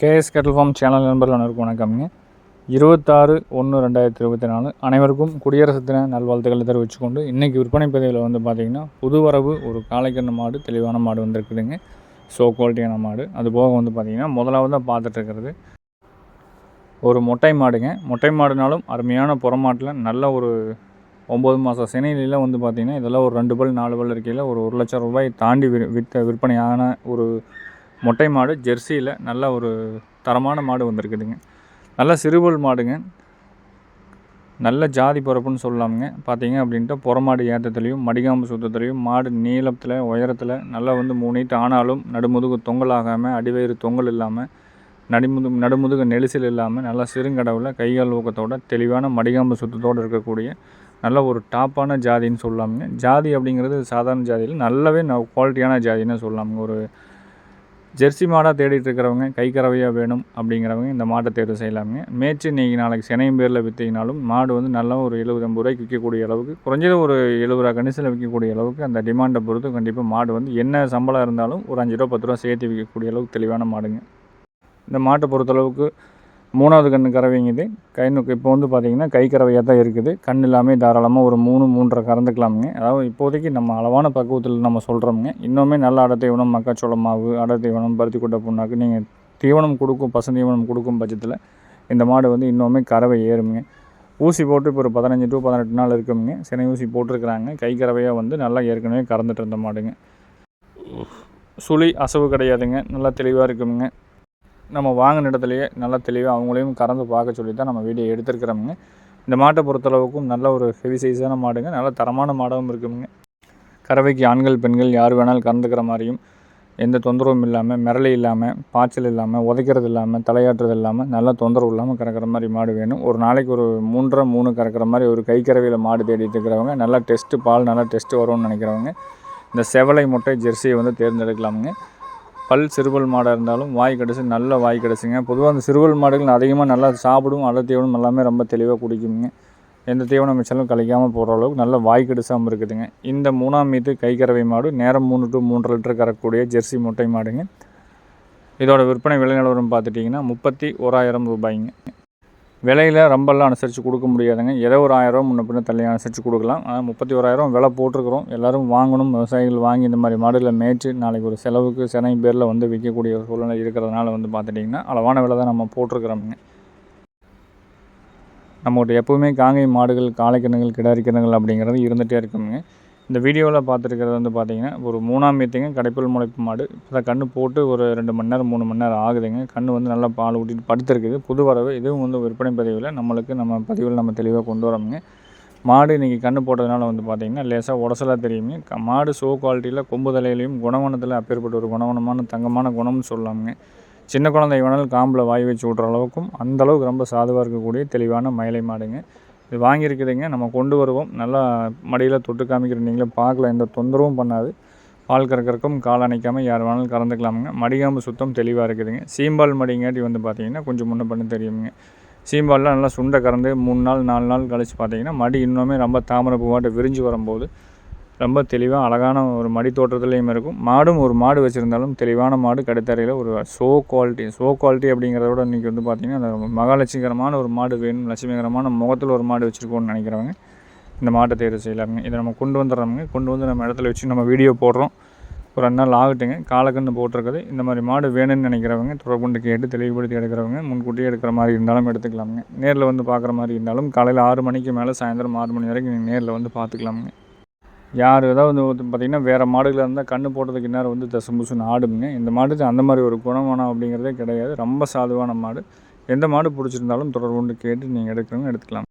KS kettle form channel நண்பர்கள் அனைவருக்கும் வணக்கம்ங்க. இருபத்தாறு ஒன்று ரெண்டாயிரத்தி இருபத்தி நாலு அனைவருக்கும் குடியரசு தின நல்வாழ்த்துக்களை தெரிவிச்சுக்கொண்டு இன்றைக்கி விற்பனை பதிவில் வந்து பார்த்திங்கன்னா புதுவரவு ஒரு காளைக்கண்ணு மாடு தெளிவான மாடு வந்திருக்குதுங்க. ஸோ குவாலிட்டியான மாடு. அது போக வந்து பார்த்திங்கன்னா முதலாவது தான் பார்த்துட்ருக்கிறது ஒரு மொட்டை மாடுங்க. மொட்டை மாடுனாலும் அருமையான புறமாட்டில் நல்ல ஒரு ஒம்பது மாதம் சினையிலாம் வந்து பார்த்திங்கன்னா இதெல்லாம் ஒரு ரெண்டு பல் நாலு பல் இருக்கையில் ஒரு ஒரு லட்சம் ரூபாய் தாண்டி வி விற்ற விற்பனையான ஒரு மொட்டை மாடு ஜெர்சியில் நல்ல ஒரு தரமான மாடு வந்திருக்குதுங்க. நல்ல சிறுபல் மாடுங்க. நல்ல ஜாதி பிறப்புன்னு சொல்லலாமுங்க பார்த்தீங்க அப்படின்ட்டு புறமாடு ஏற்றத்துலையும் மடிகாம்பு சுத்தத்துலையும் மாடு நீளத்தில் உயரத்தில் நல்லா வந்து மூணிட்டு ஆனாலும் நடுமுதுகு தொங்கலாகாமல் அடிவயிறு தொங்கல் இல்லாமல் நடுமுது நடுமுதுகு நெரிசல் இல்லாமல் நல்லா சிறுங்கடவில் கைகால் ஊக்கத்தோட தெளிவான மடிகாம்பு சுத்தத்தோடு இருக்கக்கூடிய நல்ல ஒரு டாப்பான ஜாதின்னு சொல்லலாமுங்க ஜாதி அப்படிங்கிறது சாதாரண ஜாதியில் நல்லாவே குவாலிட்டியான ஜாதின்னு சொல்லலாமுங்க ஒரு ஜெர்சி மாடாக தேடிட்டு இருக்கிறவங்க கை கறவையாக வேணும் அப்படிங்கிறவங்க இந்த மாட்டை தேர்வு செய்யலாமுங்க. மேய்ச்சி நீங்கள் நாளைக்கு சினையும் பேரில் விற்றீங்கனாலும் மாடு வந்து நல்லா ஒரு எழுபது ஐம்பது ரூபாய்க்கு விற்கக்கூடிய அளவுக்கு குறைஞ்சது ஒரு எழுபது ரூபா கணிசில் விற்கக்கூடிய அளவுக்கு அந்த டிமாண்டை பொறுத்து கண்டிப்பாக மாடு வந்து என்ன சம்பளம் இருந்தாலும் ஒரு அஞ்சு ரூபா பத்து ரூபா சேர்த்து விற்கக்கூடிய அளவுக்கு தெளிவான மாடுங்க. இந்த மாட்டை பொறுத்தளவுக்கு மூணாவது கன்று கறவைங்குது. கை நுக்கு இப்போ வந்து பார்த்திங்கன்னா கை கறவையாக தான் இருக்குது. கண் இல்லாமல் தாராளமாக ஒரு மூணு மூன்றரை கறந்துக்கலாமுங்க. அதாவது இப்போதைக்கு நம்ம அளவான பக்குவத்தில் நம்ம சொல்கிறோமுங்க இன்னுமே நல்ல அடை தீவனம் மக்காச்சோள மாவு அடை தீவனம் பருத்தி கொட்டை புண்ணாக்கு நீங்கள் தீவனம் கொடுக்கும் பசுந்தீவனம் கொடுக்கும் பட்சத்தில் இந்த மாடு வந்து இன்னுமே கறவை ஏறுமுங்க. ஊசி போட்டு இப்போ ஒரு பதினஞ்சு டு பதினெட்டு நாள் இருக்குங்க சினை ஊசி போட்டிருக்கிறாங்க. கை கறவையாக வந்து நல்லா ஏற்கனவே கறந்துட்டு இருந்த மாடுங்க. சுழி அசவு கிடையாதுங்க. நல்லா தெளிவாக இருக்குங்க நம்ம வாங்கின இடத்துலையே நல்லா தெளிவாக அவங்களையும் கறந்து பார்க்க சொல்லி தான் நம்ம வீடியோ எடுத்துருக்கிறோமுங்க. இந்த மாட்டை பொறுத்தளவுக்கும் நல்ல ஒரு ஹெவி சைஸான மாடுங்க. நல்ல தரமான மாடாகவும் இருக்குங்க கறவைக்கு ஆண்கள் பெண்கள் யார் வேணாலும் கறந்துக்கிற மாதிரியும் எந்த தொந்தரவும் இல்லாமல் மிரளி இல்லாமல் பாய்ச்சல் இல்லாமல் உதைக்கிறது இல்லாமல் தலையாட்டுறது இல்லாமல் நல்லா தொந்தரவு இல்லாமல் கறக்கிற மாதிரி மாடு வேணும். ஒரு நாளைக்கு ஒரு மூன்றரை மூணு கறக்கிற மாதிரி ஒரு கை கறவையில் மாடு தேடிட்டு இருக்கிறவங்க நல்லா டெஸ்ட்டு பால் நல்லா டெஸ்ட்டு வரும்னு நினைக்கிறவங்க இந்த செவலை முட்டை ஜெர்சியை வந்து தேர்ந்தெடுக்கலாமுங்க. பல் சிறுவல் மாடாக இருந்தாலும் வாய் கடிச்சு நல்ல வாய் கிடச்சிங்க பொதுவாக அந்த சிறுவல் மாடுகள் அதிகமாக நல்லா சாப்பிடும் அடை தீவனம் எல்லாமே ரொம்ப தெளிவாக குடிக்குங்க. எந்த தீவனம் மிச்சாலும் கழிக்காமல் போகிற அளவுக்கு நல்ல வாய் கடிசாமல் இருக்குதுங்க. இந்த மூணாம் மீது கை கறவை மாடு நேரம் மூணு டு மூன்று லிட்டர் கறக்கூடிய ஜெர்சி முட்டை மாடுங்க. இதோட விற்பனை விலை நிலவரம் பார்த்துட்டிங்கன்னா முப்பத்தி ஓராயிரம் ரூபாய்ங்க. விலையில் ரொம்பலாம் அனுசரித்து கொடுக்க முடியாதுங்க. ஏதோ ஒரு ஆயிரம் முன்ன பின்ன தள்ளி அனுசரித்து கொடுக்கலாம். ஆனால் முப்பத்தி ஓராயிரம் விலை போட்டிருக்கிறோம். எல்லோரும் வாங்கணும். விவசாயிகள் வாங்கி இந்த மாதிரி மாடுகளை மேய்ச்சி நாளைக்கு ஒரு செலவுக்கு சினை பேரில் வந்து விற்கக்கூடிய ஒரு சூழ்நிலை இருக்கிறதுனால வந்து பார்த்துட்டிங்கன்னா அளவான விலை தான் நம்ம போட்டிருக்கிறோமுங்க. நம்மகிட்ட எப்போவுமே காங்கை மாடுகள் காளைக்கிணங்கள் கிடாரிக்கிணங்கள் அப்படிங்கிறது இருந்துகிட்டே இருக்குங்க. இந்த வீடியோவில் பார்த்துருக்கிறது வந்து பார்த்திங்கன்னா ஒரு மூணாம் மீத்திங்க கடைப்பல் முளைப்பு மாடு. இப்போ கன்று போட்டு ஒரு ரெண்டு மணி நேரம் மூணு மணி நேரம் ஆகுதுங்க. கண் வந்து நல்லா பால் ஊட்டிட்டு படுத்துருக்குது. புது வரவு. இதுவும் வந்து விற்பனை பதிவில் நம்மளுக்கு நம்ம பதிவில் நம்ம தெளிவாக கொண்டு வரோமுங்க. மாடு இன்றைக்கி கன்று போட்டதுனால வந்து பார்த்திங்கன்னா லேசாக உடசலாக தெரியுங்க மாடு ஷோ குவாலிட்டியில் கொம்பு தலையிலையும் குணவனத்தில் அப்பேற்பட்ட ஒரு குணவனமான தங்கமான குணம்னு சொல்லலாமுங்க. சின்ன குழந்தை வேணாலும் காம்பில் வாய் வச்சு விட்ற அளவுக்கும் அந்தளவுக்கு ரொம்ப சாதுவாக இருக்கக்கூடிய தெளிவான மயிலை மாடுங்க. இது வாங்கியிருக்கிறீங்க நம்ம கொண்டு வருவோம். நல்லா மடியில் தொட்டு காமிக்கிற நீங்களே பார்க்கல எந்த தொந்தரவும் பண்ணாது. பால் கறக்கிறக்கும் கால் அணைக்காமல் யார் வேணாலும் கறந்துக்கலாமுங்க. மடிகாம்பு சுத்தம் தெளிவாக இருக்குதுங்க. சீம்பால் மடிங்காட்டி வந்து பார்த்திங்கன்னா கொஞ்சம் முன்ன பண்ண தெரியுங்க சீம்பாலில் நல்லா சுண்டை கறந்து மூணு நாள் நாலு நாள் கழித்து பார்த்தீங்கன்னா மடி இன்னுமே ரொம்ப தாமரை பூவாட்டை விரிஞ்சு வரும்போது ரொம்ப தெளிவாக அழகான ஒரு மடி தோற்றத்துலேயும் இருக்கும். மாடும் ஒரு மாடு வச்சுருந்தாலும் தெளிவான மாடு கடைத்தரையில் ஒரு ஷோ குவாலிட்டி ஷோ குவாலிட்டி அப்படிங்கிறத விட இன்றைக்கி வந்து பார்த்திங்கன்னா அந்த மகாலட்சுமிகரமான ஒரு மாடு வேணும் லட்சுமிகரமான முகத்தில் ஒரு மாடு வச்சுருக்கோன்னு நினைக்கிறவங்க இந்த மாட்டை தேர்வு செய்யலாமுங்க. இதை நம்ம கொண்டு வந்துடுறோமுங்க. கொண்டு வந்து நம்ம இடத்துல வச்சு நம்ம வீடியோ போடுறோம். ஒரு ரெண்டு நாள் ஆகட்டுங்க. காலக்கன்று போட்டிருக்குது. இந்த மாதிரி மாடு வேணும்னு நினைக்கிறவங்க தொடர்புண்டு கேட்டு தெளிவுபடுத்தி எடுக்கிறவங்க முன்கூட்டியே எடுக்கிற மாதிரி இருந்தாலும் எடுத்துக்கலாமுங்க. நேரில் வந்து பார்க்குற மாதிரி இருந்தாலும் காலையில் ஆறு மணிக்கு மேலே சாயந்தரம் ஆறு மணி வரைக்கும் நீங்கள் நேரில் வந்து பார்த்துக்கலாமுங்க யார் ஏதாவது வந்து பார்த்திங்கன்னா வேறு மாடுகளாக இருந்தால் கன்று போட்டதுக்கு நேரம் வந்து தசம்புசுன்னு ஆடுங்க இந்த மாடு அந்த மாதிரி ஒரு குணமானம் அப்படிங்கிறதே கிடையாது. ரொம்ப சாதுவான மாடு. எந்த மாடு பிடிச்சிருந்தாலும் தொடர்பு கொண்டு கேட்டு நீங்கள் எடுக்கிறவங்க எடுத்துக்கலாம்.